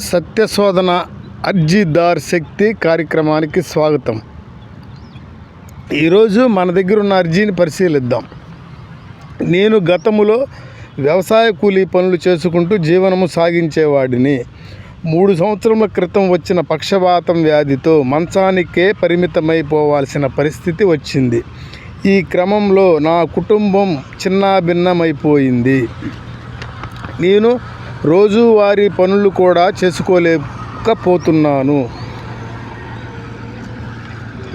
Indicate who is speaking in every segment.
Speaker 1: సత్యశోధన అర్జీదార్ శక్తి కార్యక్రమానికి స్వాగతం. ఈరోజు మన దగ్గర ఉన్న అర్జీని పరిశీలిద్దాం. నేను గతములో వ్యవసాయ కూలీ పనులు చేసుకుంటూ జీవనము సాగించేవాడిని. మూడు సంవత్సరముల క్రితం వచ్చిన పక్షవాతం వ్యాధితో మంచానికే పరిమితమైపోవాల్సిన పరిస్థితి వచ్చింది. ఈ క్రమంలో నా కుటుంబం చిన్నాభిన్నమైపోయింది. నేను రోజువారీ పనులు కూడా చేసుకోలేకపోతున్నాను.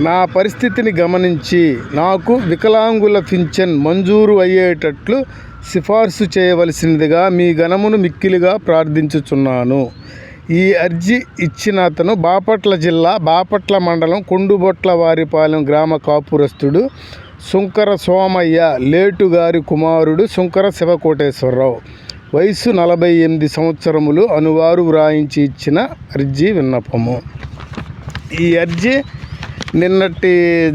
Speaker 1: నా పరిస్థితిని గమనించి నాకు వికలాంగుల పింఛన్ మంజూరు అయ్యేటట్లు సిఫార్సు చేయవలసిందిగా మీ గణమును మిక్కిలిగా ప్రార్థించుచున్నాను. ఈ అర్జీ ఇచ్చిన అతను బాపట్ల జిల్లా బాపట్ల మండలం కొండుబొట్ల వారిపాలెం గ్రామ కాపురస్తుడు సుంకర సోమయ్య లేటుగారి కుమారుడు సుంకర శివకోటేశ్వరరావు. వయసు నలభై ఎనిమిది సంవత్సరములు అనువారు వ్రాయించి ఇచ్చిన అర్జీ విన్నపము. ఈ అర్జీ నిన్నటి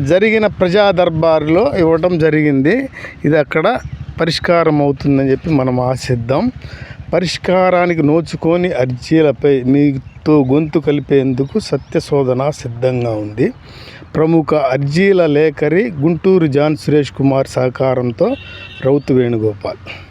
Speaker 1: జరిగిన ప్రజా దర్బారులో ఇవ్వటం జరిగింది. ఇది అక్కడ పరిష్కారం అవుతుందని చెప్పి మనం ఆశిద్దాం. పరిష్కారానికి నోచుకొని అర్జీలపై మీతో గొంతు కలిపేందుకు సత్యశోధన సిద్ధంగా ఉంది. ప్రముఖ అర్జీల లేఖరి గుంటూరు జాన్ సురేష్ కుమార్ సహకారంతో రౌతు వేణుగోపాల్.